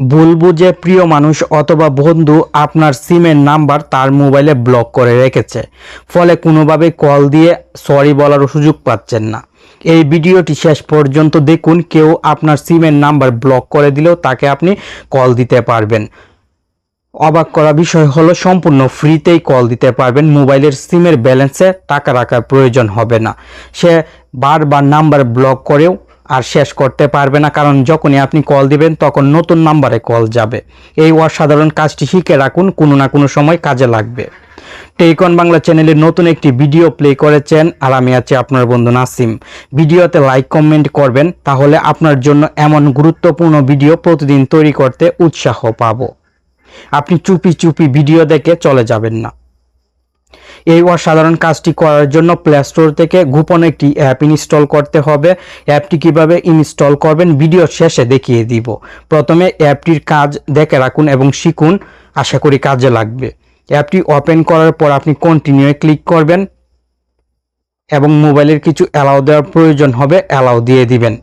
ভুল বুঝে প্রিয় মানুষ অথবা বন্ধু আপনার সিমের নাম্বার তার মোবাইলে ব্লক করে রেখেছে। ফলে কোনোভাবে কল দিয়ে সরি বলারও সুযোগ পাচ্ছেন না। এই ভিডিওটি শেষ পর্যন্ত দেখুন, কেউ আপনার সিমের নাম্বার ব্লক করে দিলেও তাকে আপনি কল দিতে পারবেন। অবাক করা বিষয় হলো, সম্পূর্ণ ফ্রিতেই কল দিতে পারবেন, মোবাইলের সিমের ব্যালেন্সে টাকা রাখার প্রয়োজন হবে না। সে বারবার নাম্বার ব্লক করেও আর শেষ করতে পারবে না, কারণ যখনই আপনি কল দিবেন তখন নতুন নাম্বারে কল যাবে। এই অসাধারণ কাজটি শিখে রাখুন, কোনো না কোনো সময় কাজে লাগবে। টেকন বাংলা চ্যানেলে নতুন একটি ভিডিও প্লে করেছেন আর আমি আছি আপনার বন্ধু নাসিম। ভিডিওতে লাইক, কমেন্ট করবেন, তাহলে আপনার জন্য এমন গুরুত্বপূর্ণ ভিডিও প্রতিদিন তৈরি করতে উৎসাহ পাব। আপনি চুপি চুপি ভিডিও দেখে চলে যাবেন না। এই অসাধারণ কাজটি করার জন্য প্লে স্টোর থেকে গোপন একটি অ্যাপ ইনস্টল করতে হবে। অ্যাপটি কীভাবে ইনস্টল করবেন ভিডিও শেষে দেখিয়ে দিব। প্রথমে অ্যাপটির কাজ দেখে রাখুন এবং শিখুন। আশা করি কাজে লাগবে। অ্যাপটি ওপেন করার পর আপনি কন্টিনিউয়ে ক্লিক করবেন এবং মোবাইলের কিছু অ্যালাউ দেওয়ার প্রয়োজন হবে অ্যালাউ দিয়ে দিবেন।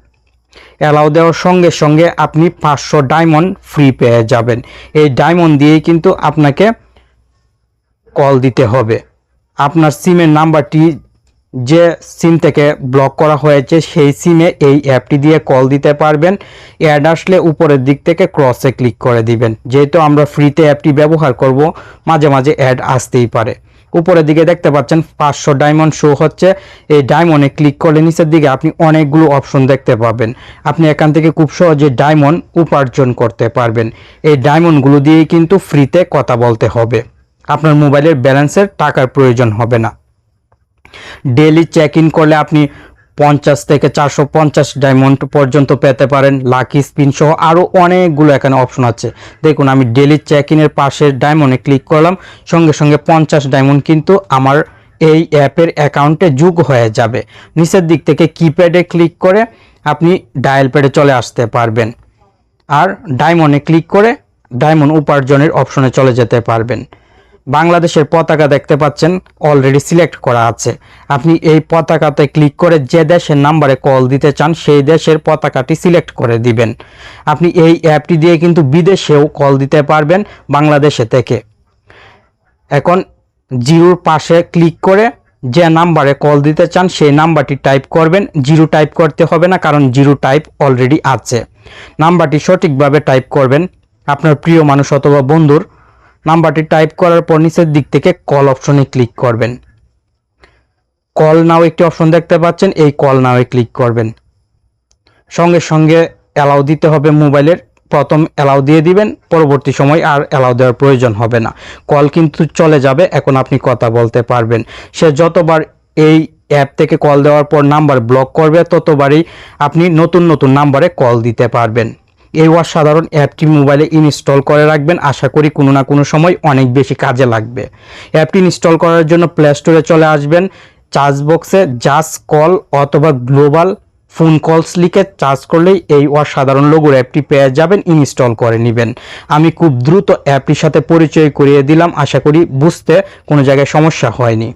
অ্যালাউ দেওয়ার সঙ্গে সঙ্গে আপনি পাঁচশো ডায়মন্ড ফ্রি পেয়ে যাবেন। এই ডায়মন্ড দিয়েই কিন্তু আপনাকে কল দিতে হবে। আপনার সিমের নাম্বারটি যে সিম থেকে ব্লক করা হয়েছে, সেই সিমে এই অ্যাপটি দিয়ে কল দিতে পারবেন। অ্যাড আসলে উপরের দিক থেকে ক্রসে ক্লিক করে দিবেন। যেহেতু আমরা ফ্রিতে অ্যাপটি ব্যবহার করব, মাঝে মাঝে অ্যাড আসতেই পারে। উপরের দিকে দেখতে পাচ্ছেন, পাঁচশো ডায়মন্ড শো হচ্ছে। এই ডায়মন্ডে ক্লিক করলে নিচের দিকে আপনি অনেকগুলো অপশন দেখতে পাবেন। আপনি এখান থেকে খুব সহজে ডায়মন্ড উপার্জন করতে পারবেন। এই ডায়মন্ডগুলো দিয়েই কিন্তু ফ্রিতে কথা বলতে হবে। আপনার মোবাইলের ব্যালেন্সের টাকার প্রয়োজন হবে না। ডেলি চেক ইন করলে আপনি পঞ্চাশ থেকে চারশো পঞ্চাশ ডায়মন্ড পর্যন্ত পেতে পারেন। লাকি স্পিন সহ আরও অনেকগুলো এখানে অপশন আছে। দেখুন, আমি ডেলি চেক ইনের পাশের ডায়মন্ডে ক্লিক করলাম। সঙ্গে সঙ্গে পঞ্চাশ ডায়মন্ড কিন্তু আমার এই অ্যাপের অ্যাকাউন্টে যোগ হয়ে যাবে। নিচের দিক থেকে কিপ্যাডে ক্লিক করে আপনি ডায়াল প্যাডে চলে আসতে পারবেন। আর ডায়মন্ডে ক্লিক করে ডায়মন্ড উপার্জনের অপশনে চলে যেতে পারবেন। বাংলাদেশের পতাকা দেখতে পাচ্ছেন অলরেডি সিলেক্ট করা আছে। আপনি এই পতাকাতে ক্লিক করে যে দেশের নাম্বারে কল দিতে চান, সেই দেশের পতাকাটি সিলেক্ট করে দিবেন। আপনি এই অ্যাপটি দিয়ে কিন্তু বিদেশেও কল দিতে পারবেন, বাংলাদেশে থেকে। এখন জিরোর পাশে ক্লিক করে যে নাম্বারে কল দিতে চান, সেই নাম্বারটি টাইপ করবেন। জিরো টাইপ করতে হবে না, কারণ জিরো টাইপ অলরেডি আছে। নাম্বারটি সঠিকভাবে টাইপ করবেন। আপনার প্রিয় মানুষ অথবা বন্ধুর নাম্বারটি টাইপ করার পর নিচের দিক থেকে কল অপশনে ক্লিক করবেন। কল নাও একটি অপশন দেখতে পাচ্ছেন, এই কল নাওয়ে ক্লিক করবেন। সঙ্গে সঙ্গে অ্যালাউ দিতে হবে মোবাইলের, প্রথম অ্যালাউ দিয়ে দিবেন, পরবর্তী সময় আর অ্যালাউ দেওয়ার প্রয়োজন হবে না। কল কিন্তু চলে যাবে, এখন আপনি কথা বলতে পারবেন। সে যতবার এই অ্যাপ থেকে কল দেওয়ার পর নাম্বার ব্লক করবে, ততবারই আপনি নতুন নতুন নাম্বারে কল দিতে পারবেন। এই অসাধারণ অ্যাপটি মোবাইলে ইনস্টল করে রাখবেন। আশা করি কোনো না কোনো সময় অনেক বেশি কাজে লাগবে। অ্যাপটি ইনস্টল করার জন্য প্লে স্টোরে চলে আসবেন। চার্জ বক্সে জাস্ট কল অথবা গ্লোবাল ফোন কলস লিখে চার্জ করলেই এই অসাধারণ লোগোর অ্যাপটি পেয়ে যাবেন, ইনস্টল করে নেবেন। আমি খুব দ্রুত অ্যাপটির সাথে পরিচয় করিয়ে দিলাম। আশা করি বুঝতে কোনো জায়গায় সমস্যা হয়নি।